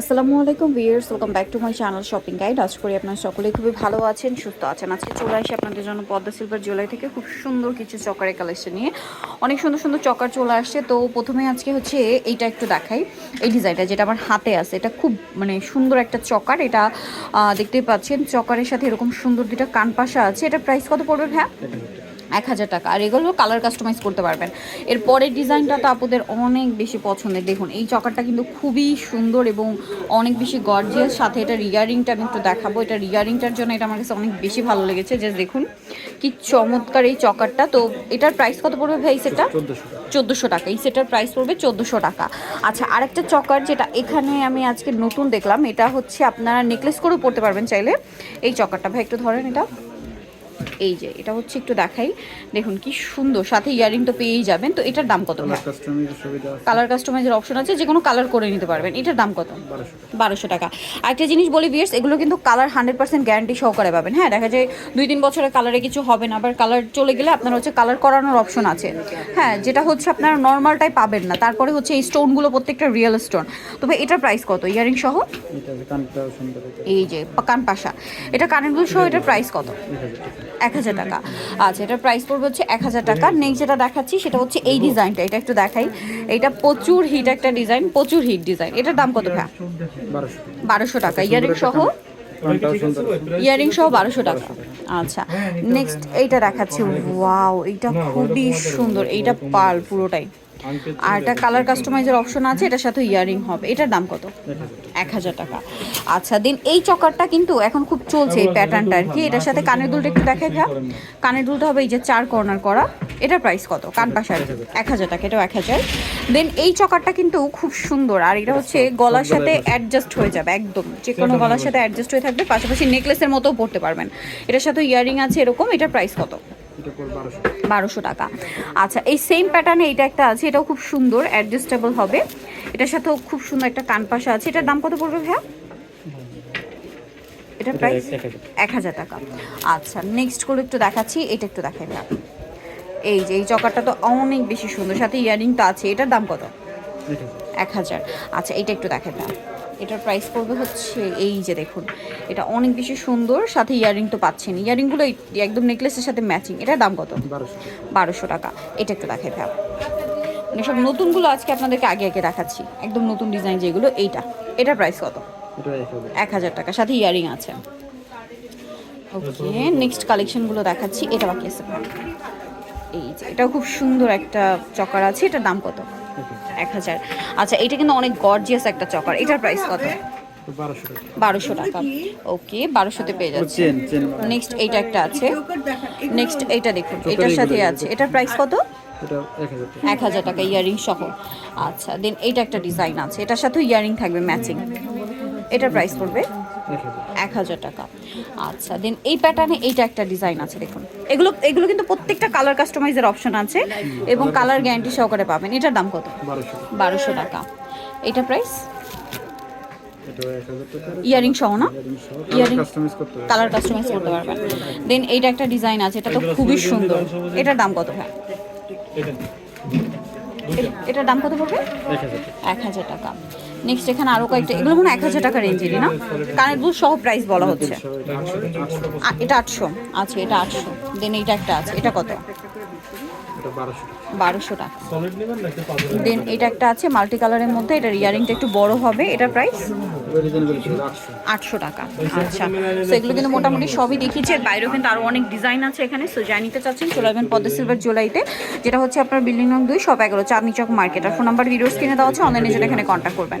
আসসালামু আলাইকুম viewers welcome back to my channel shopping guide. আজ করি আপনারা সকলেই খুবই ভালো আছেন, সুস্থ আছেন। আজকে চলে আসি আপনাদের জন্য পদ্মা সিলভার জুয়েলারি থেকে খুব সুন্দর কিছু চকারের কালেকশন নিয়ে। অনেক সুন্দর সুন্দর চকার চলে আসছে। তো প্রথমে আজকে হচ্ছে এইটা একটু দেখাই, এই ডিজাইনটা যেটা আমার হাতে আছে। এটা খুব মানে সুন্দর একটা চকার, এটা দেখতেই পাচ্ছেন। চকারের সাথে এরকম সুন্দর দুটা কানপাশা আছে। এটা প্রাইস কত পড়বে হ্যাঁ এক হাজার টাকা। আর এগুলো কালার কাস্টমাইজ করতে পারবেন। এর পরের ডিজাইনটা তো আপুদের অনেক বেশি পছন্দের। দেখুন এই চকারটা কিন্তু খুবই সুন্দর এবং অনেক বেশি গর্জিয়াস সাথে এটা রিয়ারিংটা আমি একটু দেখাবো। এটা রিয়ারিংটার জন্য এটা আমার কাছে অনেক বেশি ভালো লেগেছে। যে দেখুন কি চমৎকার এই চকারটা। তো এটার প্রাইস কত পড়বে ভাই সেটা চোদ্দোশো টাকা। এই সেটার প্রাইস পড়বে চোদ্দোশো টাকা। আচ্ছা আরেকটা চকার যেটা এখানে আমি আজকে নতুন দেখলাম এটা হচ্ছে আপনারা নেকলেস করেও পড়তে পারবেন চাইলে। এই চকারটা ভাই একটু ধরেন এটা। এই যে এটা হচ্ছে একটু দেখাই। দেখুন কি সুন্দর সাথে ইয়ারিং তো পেয়েই যাবেন। তো এটার দাম কত কালার কাস্টমাইজের অপশন আছে। যে কোনো কালার করে নিতে পারবেন। এটার দাম কত? বারোশো টাকা। আরেকটা জিনিস বলি বিয়ার্স এগুলো কিন্তু কালার হান্ড্রেড পার্সেন্ট গ্যারান্টি সহকারে পাবেন। হ্যাঁ দেখা যায় দুই তিন বছরের কালারে কিছু হবে না আবার কালার চলে গেলে আপনার হচ্ছে কালার করানোর অপশন আছে। হ্যাঁ যেটা হচ্ছে আপনার নর্মালটাই পাবেন না। তারপরে হচ্ছে এই স্টোনগুলো প্রত্যেকটা রিয়েল স্টোন তবে এটার প্রাইস কত? ইয়ারিং সহ? এই যে কান পাশা এটা কানেরগুলো সহ এটার প্রাইস কত? এক হাজার টাকা। আচ্ছা এটার প্রাইস পড়বে হচ্ছে এক হাজার টাকা। নেক্সট যেটা দেখাচ্ছি, সেটা হচ্ছে এই ডিজাইনটা এটা একটু দেখাই। এটা প্রচুর হিট একটা ডিজাইন প্রচুর হিট ডিজাইন এটার দাম কত ভাই বারোশো টাকা। ইয়ারিং সহ? ইয়ারিং সহ বারোশো টাকা। আচ্ছা নেক্সট এইটা দেখাচ্ছি। ওয়াও এইটা খুবই সুন্দর। এইটা পাল পুরোটাই। আর এটা কালার কাস্টমাইজের অপশন আছে এটার সাথে ইয়ারিং হবে। এটার দাম কত? এক হাজার টাকা। আচ্ছা দিন এই চকারটা কিন্তু এখন খুব চলছে এই প্যাটার্নটা আর কি। এটার সাথে কানের দুলটা একটু দেখাই ভা কানের দুলটা হবে এই যে চার কর্নার করা। এটার প্রাইস কত? কান পাশার। এক হাজার টাকা এটাও এক হাজার। দেন এই চকারটা কিন্তু খুব সুন্দর। আর এটা হচ্ছে গলার সাথে অ্যাডজাস্ট হয়ে যাবে একদম। যে কোনো গলার সাথে অ্যাডজাস্ট হয়ে থাকবে পাশাপাশি নেকলেসের মতো পড়তে পারবেন। এটার সাথে ইয়ারিং আছে এরকম এটার প্রাইস কত? বারোশো। টাকা। আচ্ছা এই সেম প্যাটার্নে এটা একটা আছে এটাও খুব সুন্দর অ্যাডজাস্টেবল হবে। এটার সাথেও খুব সুন্দর একটা কানপাশা আছে। এটার দাম কত পড়বে ভাইয়া? এটা প্রাইস এক হাজার। টাকা। আচ্ছা নেক্সট করে একটু দেখাচ্ছি এটা একটু ভাইয়া। এই যে এই চকারটা তো অনেক বেশি সুন্দর সাথে ইয়ারিং তো আছে। এটার দাম কত? এক হাজার। আচ্ছা এটা একটু দেখাই ভাইয়া। এটার প্রাইস পড়বে হচ্ছে এই যে দেখুন এটা অনেক বেশি সুন্দর সাথে ইয়ারিং তো পাচ্ছেন ইয়ারিংগুলো একদম নেকলেসের সাথে ম্যাচিং এটার দাম কত? বারোশো। বারোশো টাকা। এটা একটু দেখাই ভাব মানে সব নতুনগুলো আজকে আপনাদেরকে আগে আগে দেখাচ্ছি। একদম নতুন ডিজাইন যেগুলো এইটা। এটার প্রাইস কত? এক হাজার। টাকা। সাথে ইয়ারিং আছে। ওকে নেক্সট কালেকশনগুলো দেখাচ্ছি। এটা বাকি আছে এই যে এটাও খুব সুন্দর একটা চকার আছে। এটার দাম কত? এক হাজার। আচ্ছা এটা কিন্তু অনেক গর্জিয়াস একটা চকার। এটার প্রাইস কত? বারোশো টাকা। ওকে বারোশোতে পেয়ে যাচ্ছে। নেক্সট এইটা একটা আছে। নেক্সট এইটা দেখুন এটার সাথে আছে। এটার প্রাইস কত? এক হাজার টাকা। এক হাজার টাকা ইয়ারিং সহ। আচ্ছা দেন এইটা একটা ডিজাইন আছে। এটার সাথেও ইয়ারিং থাকবে ম্যাচিং এটার প্রাইস পড়বে? এক হাজার টাকা। আচ্ছা দেন এই প্যাটার্নে এইটা একটা ডিজাইন আছে দেখুন। এগুলো এগুলো কিন্তু প্রত্যেকটা কালার কাস্টমাইজের অপশন আছে এবং কালার গ্যারান্টি সহকারে পাবেন। এটার দাম কত? বারোশো। টাকা। এটা প্রাইস ইয়ারিং সহ না? হবে। কালার কাস্টমাইজ করতে পারবেন। দেন এইটা একটা ডিজাইন আছে এটা তো খুবই সুন্দর। এটার দাম কত ভাই? এটার দাম কত পড়বে? এক হাজার টাকা। নেক্সট এখানে আরও কয়েকটা, এগুলো মনে এক হাজার টাকা রেঞ্জেরই না? কানের দুল সহ প্রাইস বলা হচ্ছে। এটা আটশো আটশো আ- এটা আটশো। আচ্ছা এটা আটশো। দেন এইটা একটা আছে। এটা কত? এটা বারোশো টাকা। দেন এটা একটা আছে মাল্টি কালারের মধ্যে। এটা ইয়ারিংটা একটু বড় হবে। এটার প্রাইস আটশো টাকা। আচ্ছা। তো এগুলো কিন্তু মোটামুটি সবই দেখিয়েছি। বাইরেও কিন্তু আরও অনেক ডিজাইন আছে এখানে। সো যা নিতে চাচ্ছেন, চলে আসবেন পদ্মা সিলভার জুলাইতে যেটা হচ্ছে আপনার বিল্ডিং নং দুই সব এগারো, চাঁদনি চক মার্কেট। আর ফোন নাম্বার ভিডিওস কিনে দেওয়া হচ্ছে অনলাইনে যেটা এখানে কন্ট্যাক্ট করবেন।